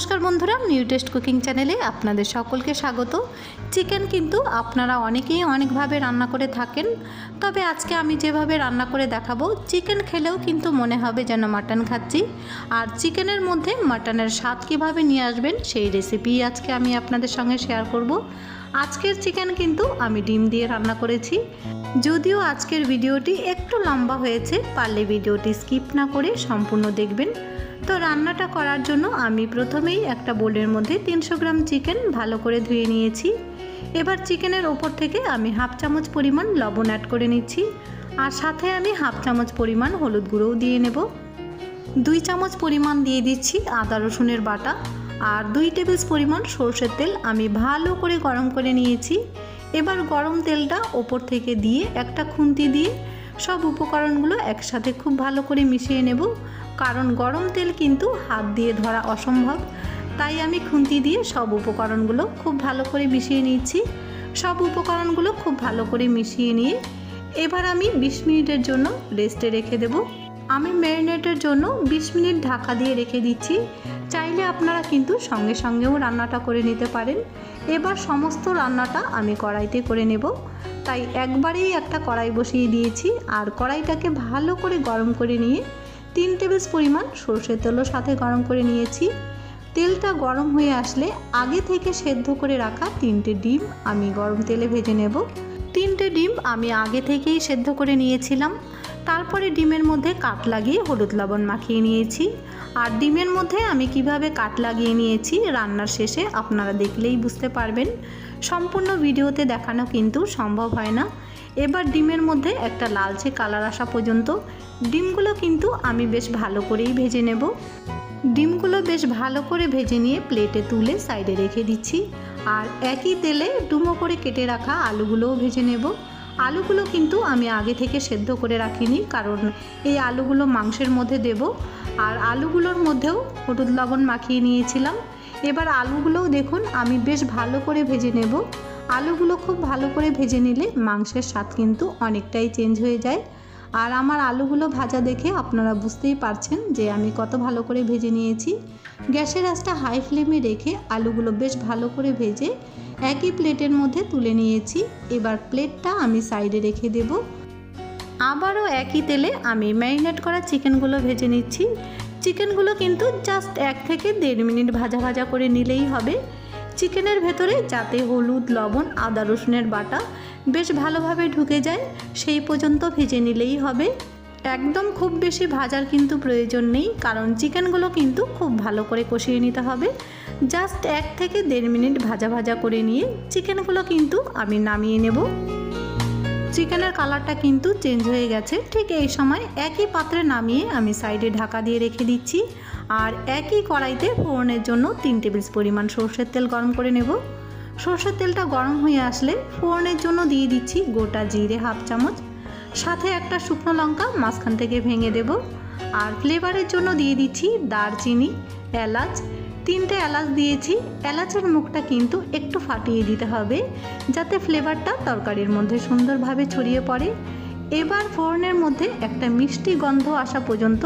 নমস্কার বন্ধুরা new test cooking চ্যানেলে আপনাদের সকলকে স্বাগত। চিকেন কিন্তু আপনারা অনেকেই অনেকভাবে রান্না করে থাকেন। তবে আজকে আমি যেভাবে রান্না করে দেখাবো চিকেন খেলেও কিন্তু মনে হবে যেন মাটন খাচ্ছি। আর চিকেনের মধ্যে মাটনের স্বাদ কীভাবে নিয়ে আসবেন, সেই রেসিপি আজকে আমি আপনাদের সঙ্গে শেয়ার করব। আজকের চিকেন কিন্তু আমি ডিম দিয়ে রান্না করেছি। যদিও আজকের ভিডিওটি একটু লম্বা হয়েছে, পারলে ভিডিওটি স্কিপ না করে সম্পূর্ণ দেখবেন। তো রান্নাটা করার জন্য আমি প্রথমেই একটা বোলের মধ্যে তিনশো গ্রাম চিকেন ভালো করে ধুয়ে নিয়েছি। এবার চিকেনের ওপর থেকে আমি হাফ চামচ পরিমাণ লবণ অ্যাড করে নিচ্ছি আর সাথে আমি হাফ চামচ পরিমাণ হলুদ গুঁড়োও দিয়ে নেব। দুই চামচ পরিমাণ দিয়ে দিচ্ছি আদা রসুনের বাটা আর দুই টেবিল পরিমাণ সর্ষের তেল আমি ভালো করে গরম করে নিয়েছি। এবার গরম তেলটা ওপর থেকে দিয়ে একটা খুন্তি দিয়ে সব উপকরণগুলো একসাথে খুব ভালো করে মিশিয়ে নেব। কারণ গরম তেল কিন্তু হাত দিয়ে ধরা অসম্ভব। তাই আমি খুন্তি দিয়ে সব উপকরণগুলো খুব ভালো করে মিশিয়ে নিচ্ছি। সব উপকরণগুলো খুব ভালো করে মিশিয়ে নিয়ে এবার আমি বিশ মিনিটের জন্য রেস্টে রেখে দেব। আমি ম্যারিনেটের জন্য বিশ মিনিট ঢাকা দিয়ে রেখে দিচ্ছি। চাইলে আপনারা কিন্তু সঙ্গে সঙ্গেও রান্নাটা করে নিতে পারেন। এবার সমস্ত রান্নাটা আমি কড়াইতে করে নেব। তাই একবারেই একটা কড়াই বসিয়ে দিয়েছি। আর কড়াইটাকে ভালো করে গরম করে নিয়ে তিন টেবিল পরিমাণ সর্ষের তেলও সাথে গরম করে নিয়েছি। তেলটা গরম হয়ে আসলে আগে থেকে সেদ্ধ করে রাখা তিনটে ডিম আমি গরম তেলে ভেজে নেব। তিনটে ডিম আমি আগে থেকেই সেদ্ধ করে নিয়েছিলাম। তারপরে ডিমের মধ্যে কাট লাগিয়ে হলুদ লবণ মাখিয়ে নিয়েছি। আর ডিমের মধ্যে আমি কীভাবে কাট লাগিয়ে নিয়েছি রান্নার শেষে আপনারা দেখলেই বুঝতে পারবেন। সম্পূর্ণ ভিডিওতে দেখানো কিন্তু সম্ভব হয় না। এবার ডিমের মধ্যে একটা লালচে কালার আসা পর্যন্ত। ডিমগুলো কিন্তু আমি বেশ ভালো করেই ভেজে নেব। ডিমগুলো বেশ ভালো করে ভেজে নিয়ে প্লেটে তুলে সাইডে রেখে দিচ্ছি। আর একই তেলে ডুমো করে কেটে রাখা আলুগুলোও ভেজে নেব। আলুগুলো কিন্তু আমি আগে থেকে সেদ্ধ করে রাখিনি, কারণ এই আলুগুলো মাংসের মধ্যে দেব। আর আলুগুলোর মধ্যেও হলুদ লবণ মাখিয়ে নিয়েছিলাম। এবার আলুগুলোও দেখুন, আমি বেশ ভালো করে ভেজে নেব। আলুগুলো খুব ভালো করে ভেজে নিলে মাংসের স্বাদ কিন্তু অনেকটাই চেঞ্জ হয়ে যায়। আর আমার আলুগুলো ভাজা দেখে আপনারা বুঝতেই পারছেন যে আমি কত ভালো করে ভেজে নিয়েছি। গ্যাসের আঁচটা হাই ফ্লেমে রেখে আলুগুলো বেশ ভালো করে ভেজে একই প্লেটের মধ্যে তুলে নিয়েছি। এবার প্লেটটা আমি সাইডে রেখে দেব। আবারও একই তেলে আমি ম্যারিনেট করা চিকেনগুলো ভেজে নিচ্ছি। চিকেনগুলো কিন্তু জাস্ট এক থেকে দেড় মিনিট ভাজা ভাজা করে নিলেই হবে। চিকেনের ভেতরে যাতে হলুদ, লবণ, আদা রসুনের বাটা বেশ ভালোভাবে ঢুকে যায়, সেই পর্যন্ত ভেজে নিলেই হবে। একদম খুব বেশি ভাজার কিন্তু প্রয়োজন নেই, কারণ চিকেনগুলো কিন্তু খুব ভালো করে কষিয়ে নিতে হবে। জাস্ট এক থেকে দেড় মিনিট ভাজা ভাজা করে নিয়ে চিকেনগুলো কিন্তু আমি নামিয়ে নেব। চিকেনের কালারটা কিন্তু চেঞ্জ হয়ে গেছে, ঠিক এই সময় একই পাত্রে নামিয়ে আমি সাইডে ঢাকা দিয়ে রেখে দিচ্ছি। আর একই কড়াইতে ফোড়নের জন্য তিন টেবিল পরিমাণ সর্ষের তেল গরম করে নেব। সর্ষের তেলটা গরম হয়ে আসলে ফোড়নের জন্য দিয়ে দিচ্ছি গোটা জিরে হাফ চামচ, সাথে একটা শুকনো লঙ্কা মাঝখান থেকে ভেঙে দেব। আর ফ্লেভারের জন্য দিয়ে দিচ্ছি দারচিনি, এলাচ। তিনটে এলাচ দিয়েছি, এলাচের মুখটা কিন্তু একটু ফাটিয়ে দিতে হবে, যাতে ফ্লেভারটা তরকারির মধ্যে সুন্দরভাবে ছড়িয়ে পড়ে। এবার ফোড়নের মধ্যে একটা মিষ্টি গন্ধ আসা পর্যন্ত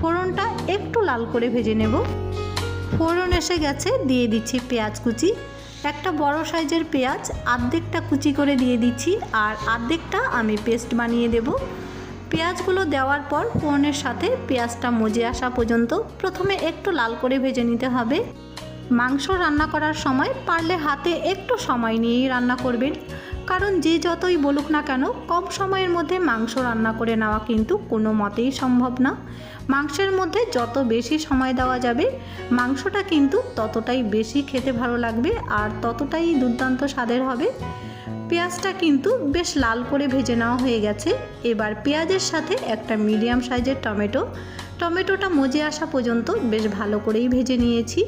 ফোড়নটা একটু লাল করে ভেজে নেব। ফোড়ন এসে গেছে, দিয়ে দিচ্ছি পেঁয়াজ কুচি। একটা বড় সাইজের পেঁয়াজ আর্ধেকটা কুচি করে দিয়ে দিচ্ছি আর আর্ধেকটা আমি পেস্ট বানিয়ে দেব। পেঁয়াজগুলো দেওয়ার পর ফোড়নের সাথে পেঁয়াজটা মজে আসা পর্যন্ত প্রথমে একটু লাল করে ভেজে নিতে হবে। মাংস রান্না করার সময় পারলে হাতে একটু সময় নিয়েই রান্না করবেন। কারণ যে যতই বলুক না কেন, কম সময়ের মধ্যে মাংস রান্না করে নেওয়া কিন্তু কোনো মতেই সম্ভব না। মাংসের মধ্যে যত বেশি সময় দেওয়া যাবে, মাংসটা কিন্তু ততটাই বেশি খেতে ভালো লাগবে আর ততটাই দুর্দান্ত স্বাদের হবে। পেঁয়াজটা কিন্তু বেশ লাল করে ভেজে নেওয়া হয়ে গেছে। এবার পেঁয়াজের সাথে একটা মিডিয়াম সাইজের টমেটো। টমেটোটা মজে আসা পর্যন্ত বেশ ভালো করেই ভেজে নিয়েছি।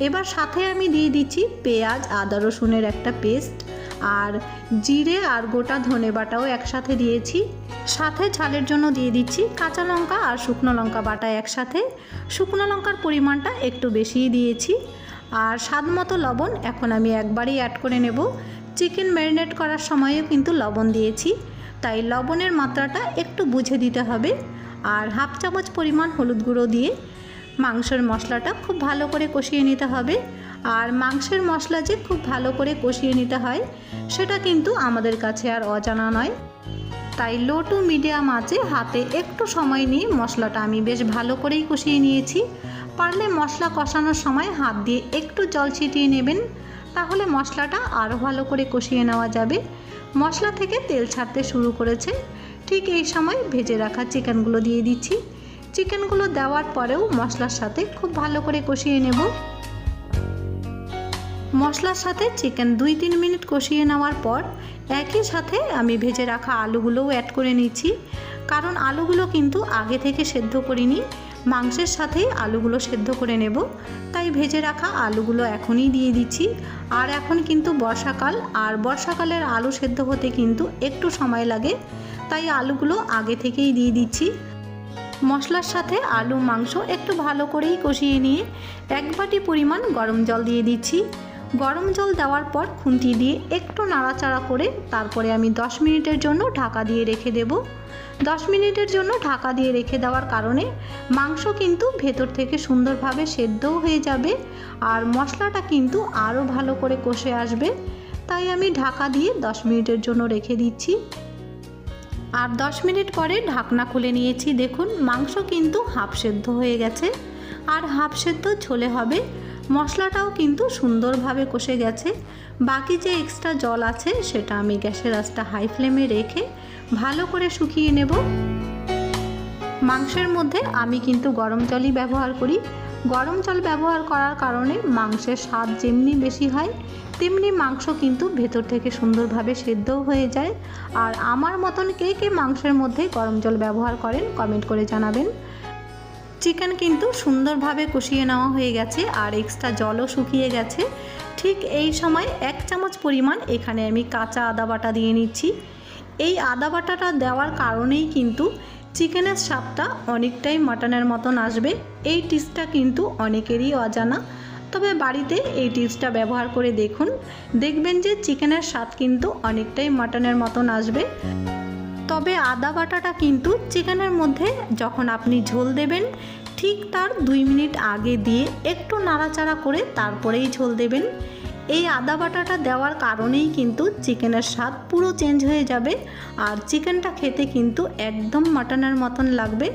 এবার সাথে আমি দিয়ে দিচ্ছি পেঁয়াজ, আদা, রসুনের একটা পেস্ট। আর জিরে আর গোটা ধনে বাটাও একসাথে দিয়েছি। সাথে ঝালের জন্য দিয়ে দিচ্ছি কাঁচা লঙ্কা আর শুকনো লঙ্কা বাটা একসাথে। শুকনো লঙ্কার পরিমাণটা একটু বেশিই দিয়েছি। আর স্বাদ মতো লবণ এখন আমি একবারই অ্যাড করে নেব। চিকেন ম্যারিনেট করার সময়ও কিন্তু লবণ দিয়েছি। তাই লবণের মাত্রাটা একটু বুঝে দিতে হবে। আর হাফ চামচ পরিমাণ হলুদ গুঁড়ো দিয়ে মাংসের মশলাটা খুব ভালো করে কষিয়ে নিতে হবে। আর মাংসের মশলা যে খুব ভালো করে কষিয়ে নিতে হয়, সেটা কিন্তু আমাদের কাছে আর অজানা নয়। তাই লো টু মিডিয়াম আঁচে হাতে একটু সময় নিয়ে মশলাটা আমি বেশ ভালো করেই কষিয়ে নিয়েছি। পারলে মশলা কষানোর সময় হাত দিয়ে একটু জল ছিটিয়ে নেবেন, তাহলে মশলাটা আরও ভালো করে কষিয়ে নেওয়া যাবে। মশলা থেকে তেল ছাড়তে শুরু করেছে। ঠিক এই সময় ভেজে রাখা চিকেনগুলো দিয়ে দিচ্ছি। চিকেনগুলো দেওয়ার পরেও মশলার সাথে খুব ভালো করে কষিয়ে নেব। মশলার সাথে চিকেন দুই তিন মিনিট কষিয়ে নেওয়ার পর একই সাথে আমি ভেজে রাখা আলুগুলোও অ্যাড করে নিচ্ছি। কারণ আলুগুলো কিন্তু আগে থেকে সেদ্ধ করিনি, মাংসের সাথেই আলুগুলো সেদ্ধ করে নেব। তাই ভেজে রাখা আলুগুলো এখনই দিয়ে দিচ্ছি। আর এখন কিন্তু বর্ষাকাল, আর বর্ষাকালের আলু সেদ্ধ হতে কিন্তু একটু সময় লাগে, তাই আলুগুলো আগে থেকেই দিয়ে দিচ্ছি। মশলার সাথে আলু মাংস একটু ভালো করেই কষিয়ে নিয়ে এক বাটি পরিমাণ গরম জল দিয়ে দিচ্ছি। গরম জল দেওয়ার পর খুন্তি দিয়ে একটু নাড়াচাড়া করে তারপরে আমি 10 মিনিটের জন্য ঢাকা দিয়ে রেখে দেব। 10 মিনিটের জন্য ঢাকা দিয়ে রেখে দেওয়ার কারণে মাংস কিন্তু ভেতর থেকে সুন্দরভাবে সেদ্ধও হয়ে যাবে আর মশলাটা কিন্তু আরও ভালো করে কষে আসবে। তাই আমি ঢাকা দিয়ে 10 মিনিটের জন্য রেখে দিচ্ছি। আর 10 মিনিট পরে ঢাকনা খুলে নিয়েছি। দেখুন, মাংস কিন্তু হাফ সেদ্ধ হয়ে গেছে। আর হাফ সেদ্ধ ঝোলে হবে। মশলাটাও কিন্তু সুন্দরভাবে কষে গেছে। বাকি যে এক্সট্রা জল আছে, সেটা আমি গ্যাসের আঁচটা হাই ফ্লেমে রেখে ভালো করে শুকিয়ে নেব। মাংসের মধ্যে আমি কিন্তু গরম জলই ব্যবহার করি। গরম জল ব্যবহার করার কারণে মাংসের স্বাদ যেমনি বেশি হয়, তেমনি মাংস কিন্তু ভেতর থেকে সুন্দরভাবে সেদ্ধও হয়ে যায়। আর আমার মতন কে কে মাংসের মধ্যে গরম জল ব্যবহার করেন কমেন্ট করে জানাবেন। চিকেন কিন্তু সুন্দরভাবে কষিয়ে নেওয়া হয়ে গেছে আর এক্সট্রা জলও শুকিয়ে গেছে। ঠিক এই সময় এক চামচ পরিমাণ এখানে আমি কাঁচা আদা বাটা দিয়ে নিচ্ছি। এই আদা বাটাটা দেওয়ার কারণেই কিন্তু চিকেনের স্বাদটা অনেকটাই মাটনের মতন আসবে। এই টিপসটা কিন্তু অনেকেরই অজানা। তবে বাড়িতে এই টিপসটা ব্যবহার করে দেখুন। দেখবেন যে চিকেনের স্বাদ কিন্তু অনেকটাই মাটনের মতন আসবে। তবে আদা বাটাটা কিন্তু চিকেনের মধ্যে যখন আপনি ঝোল দেবেন, ঠিক তার দুই মিনিট আগে দিয়ে একটু নাড়াচাড়া করে তারপরেই ঝোল দেবেন। এই আদা বাটাটা দেওয়ার কারণেই কিন্তু চিকেনের স্বাদ পুরো চেঞ্জ হয়ে যাবে আর চিকেনটা খেতে কিন্তু একদম মাটনের মতন লাগবে।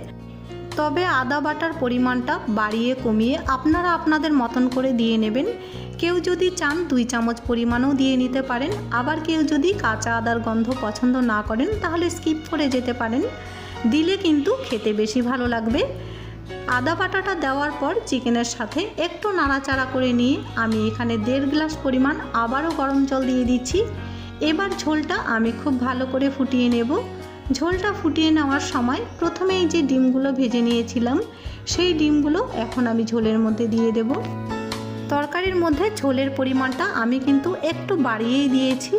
তবে আদা বাটার পরিমাণটা বাড়িয়ে কমিয়ে আপনারা আপনাদের মতন করে দিয়ে নেবেন। কেউ যদি চান দুই চামচ পরিমাণও দিয়ে নিতে পারেন, আবার কেউ যদি কাঁচা আদার গন্ধ পছন্দ না করেন, তাহলে স্কিপ করে যেতে পারেন। দিলে কিন্তু খেতে বেশি ভালো লাগবে। আদা বাটাটা দেওয়ার পর চিকেনের সাথে একটু নাড়াচাড়া করে নিয়ে আমি এখানে দেড় গ্লাস পরিমাণ আবারও গরম জল দিয়ে দিচ্ছি। এবার ঝোলটা আমি খুব ভালো করে ফুটিয়ে নেব। ঝোলটা ফুটিয়ে নেওয়ার সময় প্রথমেই যে ডিমগুলো ভেজে নিয়েছিলাম, সেই ডিমগুলো এখন আমি ঝোলের মধ্যে দিয়ে দেব। তরকারির মধ্যে ঝোলের পরিমাণটা আমি কিন্তু একটু বাড়িয়েই দিয়েছি।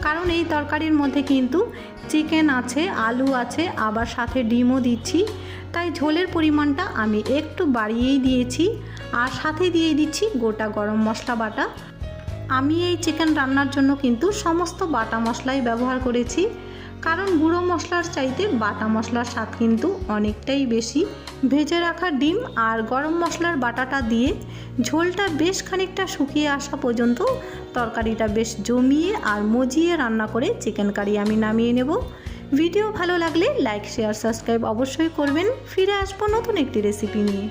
কারণ এই তরকারির মধ্যে কিন্তু চিকেন আছে, আলু আছে, আবার সাথে ডিমও দিচ্ছি। তাই ঝোলের পরিমাণটা আমি একটু বাড়িয়েই দিয়েছি। আর সাথে দিয়ে দিচ্ছি গোটা গরম মশলা বাটা। আমি এই চিকেন রান্নার জন্য কিন্তু সমস্ত বাটা মশলাই ব্যবহার করেছি। কারণ গুঁড়ো মশলার চাইতে বাটা মশলার স্বাদ কিন্তু অনেকটাই বেশি। ভেজে রাখা ডিম আর গরম মশলার বাটাটা দিয়ে ঝোলটা বেশ খানিকটা শুকিয়ে আসা পর্যন্ত তরকারিটা বেশ জমিয়ে আর মজিয়ে রান্না করে চিকেন কারি আমি নামিয়ে নেব। ভিডিও ভালো লাগলে লাইক, শেয়ার, সাবস্ক্রাইব অবশ্যই করবেন। ফিরে আসব নতুন একটি রেসিপি নিয়ে।